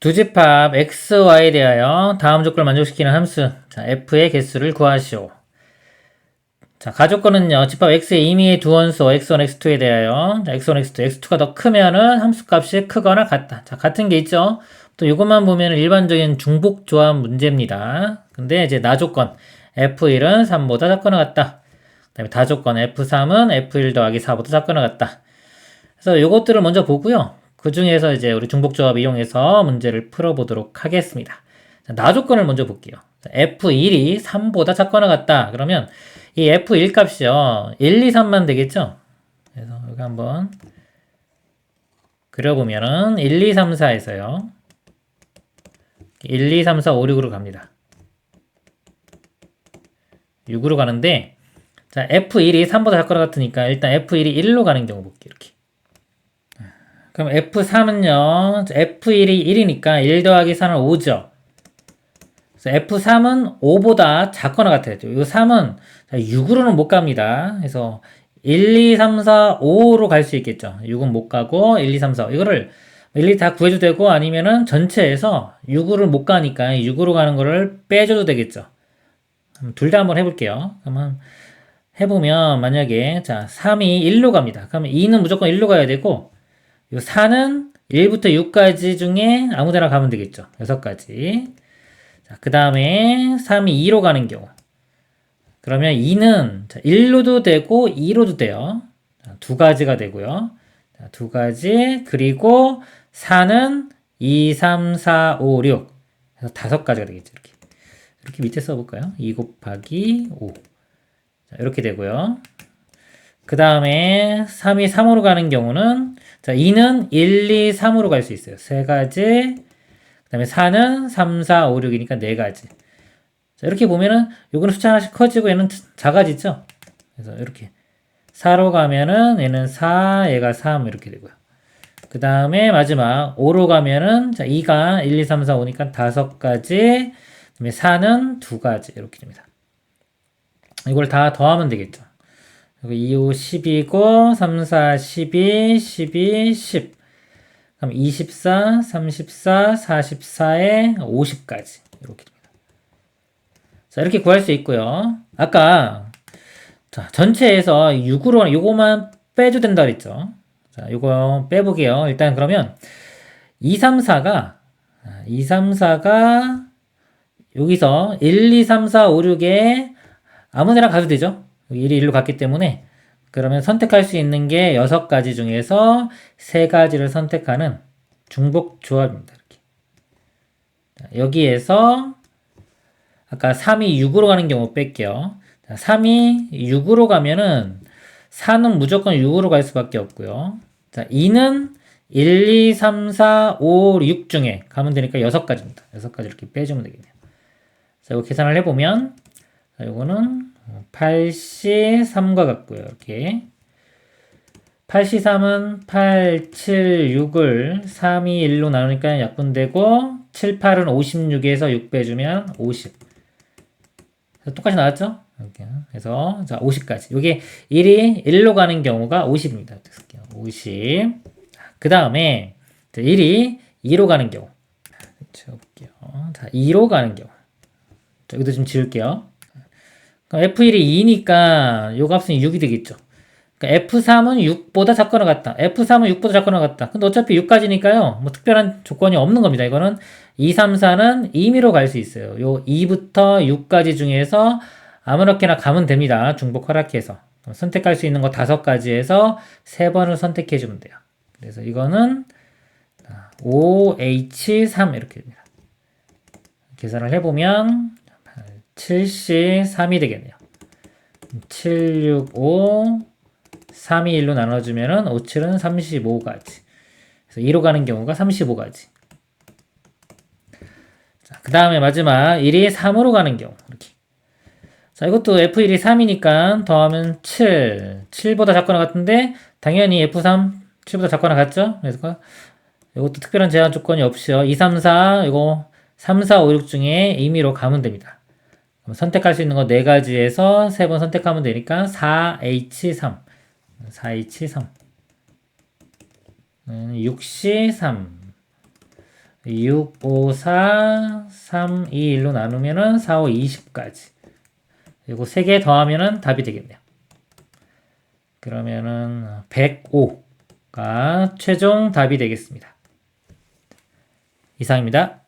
두 집합 x, y에 대하여 다음 조건을 만족시키는 함수 자, f의 개수를 구하시오. 자, 가조건은요. 집합 x의 임의의 두 원소 x1, x2에 대하여 자, x1, x2, x2가 더 크면은 함수 값이 크거나 같다. 자, 같은 게 있죠. 또 이것만 보면 일반적인 중복 조합 문제입니다. 근데 이제 나조건 f1은 3보다 작거나 같다. 그다음에 다조건 f3은 f1 더하기 4보다 작거나 같다. 그래서 이것들을 먼저 보고요. 그 중에서 이제 우리 중복조합 이용해서 문제를 풀어보도록 하겠습니다. 자, 나 조건을 먼저 볼게요. 자, F1이 3보다 작거나 같다. 그러면 이 F1 값이요. 1, 2, 3만 되겠죠? 그래서 여기 한번 그려보면은 1, 2, 3, 4에서요. 1, 2, 3, 4, 5, 6으로 갑니다. 6으로 가는데 자 F1이 3보다 작거나 같으니까 일단 F1이 1로 가는 경우 볼게요. 이렇게. 그럼 F3은요. F1이 1이니까 1 더하기 4는 5죠. 그래서 F3은 5보다 작거나 같아요. 이 3은 6으로는 못 갑니다. 그래서 1, 2, 3, 4, 5로 갈 수 있겠죠. 6은 못 가고 1, 2, 3, 4. 이거를 1, 2다 구해도 되고 아니면은 전체에서 6으로 못 가니까 6으로 가는 거를 빼줘도 되겠죠. 둘 다 한번 해볼게요. 그러면 해보면 만약에 자 3이 1로 갑니다. 그러면 2는 무조건 1로 가야 되고 이 4는 1부터 6까지 중에 아무 데나 가면 되겠죠. 6가지. 자, 그 다음에 3이 2로 가는 경우. 그러면 2는 자, 1로도 되고 2로도 돼요. 자, 두 가지가 되고요. 자, 두 가지. 그리고 4는 2, 3, 4, 5, 6. 그래서 다섯 가지가 되겠죠. 이렇게. 이렇게 밑에 써볼까요? 2 곱하기 5. 자, 이렇게 되고요. 그 다음에 3이 3으로 가는 경우는 자, 2는 1, 2, 3으로 갈 수 있어요. 세 가지. 그 다음에 4는 3, 4, 5, 6이니까 네 가지. 자, 이렇게 보면은 요거는 숫자 하나씩 커지고 얘는 작아지죠? 그래서 이렇게 4로 가면은 얘는 4, 얘가 3 이렇게 되고요. 그 다음에 마지막 5로 가면은 자, 2가 1, 2, 3, 4, 5니까 다섯 가지. 그 다음에 4는 두 가지 이렇게 됩니다. 이걸 다 더하면 되겠죠. 2, 5, 10이고 3, 4, 12, 12, 10 그럼 24, 34, 44에 50까지 이렇게 됩니다. 자 이렇게 구할 수 있고요. 아까 자, 전체에서 6으로 요거만 빼도 된다 그랬죠. 자 요거 빼보게요. 일단 그러면 2, 3, 4가 2, 3, 4가 여기서 1, 2, 3, 4, 5, 6에 아무 데나 가도 되죠. 1이 1로 갔기 때문에 그러면 선택할 수 있는 게 6가지 중에서 3가지를 선택하는 중복 조합입니다. 이렇게. 여기에서 아까 3이 6으로 가는 경우 뺄게요. 3이 6으로 가면은 4는 무조건 6으로 갈 수밖에 없고요. 자, 2는 1, 2, 3, 4, 5, 6 중에 가면 되니까 6가지입니다. 6가지 이렇게 빼주면 되겠네요. 자, 이거 계산을 해보면, 자, 이거는 83과 같고요. 이렇게. 83은 8, 7, 6을 3, 2, 1로 나누니까 약분되고 7, 8은 56에서 6 빼주면 50. 똑같이 나왔죠? 이렇게. 그래서 자 50까지. 이게 1이 1로 가는 경우가 50입니다. 50. 그 다음에 1이 2로 가는 경우. 자 2로 가는 경우. 자, 여기도 좀 지울게요. F1이 2니까 요 값은 6이 되겠죠. 그러니까 F3은 6보다 작거나 같다. F3은 6보다 작거나 같다. 근데 어차피 6까지니까요. 뭐 특별한 조건이 없는 겁니다. 이거는 2, 3, 4는 임의로 갈 수 있어요. 요 2부터 6까지 중에서 아무렇게나 가면 됩니다. 중복 허락해서. 선택할 수 있는 거 다섯 가지에서 세 번을 선택해 주면 돼요. 그래서 이거는 OH3 이렇게 됩니다. 계산을 해보면 73이 되겠네요. 7, 6, 5, 3이 1로 나눠주면은 5, 7은 35가지. 그래서 2로 가는 경우가 35가지. 자, 그 다음에 마지막 1이 3으로 가는 경우. 이렇게. 자, 이것도 F1이 3이니까 더하면 7. 7보다 작거나 같은데, 당연히 F3, 7보다 작거나 같죠? 그래서 이것도 특별한 제한 조건이 없이요. 2, 3, 4, 이거 3, 4, 5, 6 중에 임의로 가면 됩니다. 선택할 수 있는 거 네 가지에서 세 번 선택하면 되니까 4H3 4H3 6C3 6, 5, 4, 3, 2, 1로 나누면은 4, 5, 20까지. 그리고 3개 더하면은 답이 되겠네요. 그러면은 105가 최종 답이 되겠습니다. 이상입니다.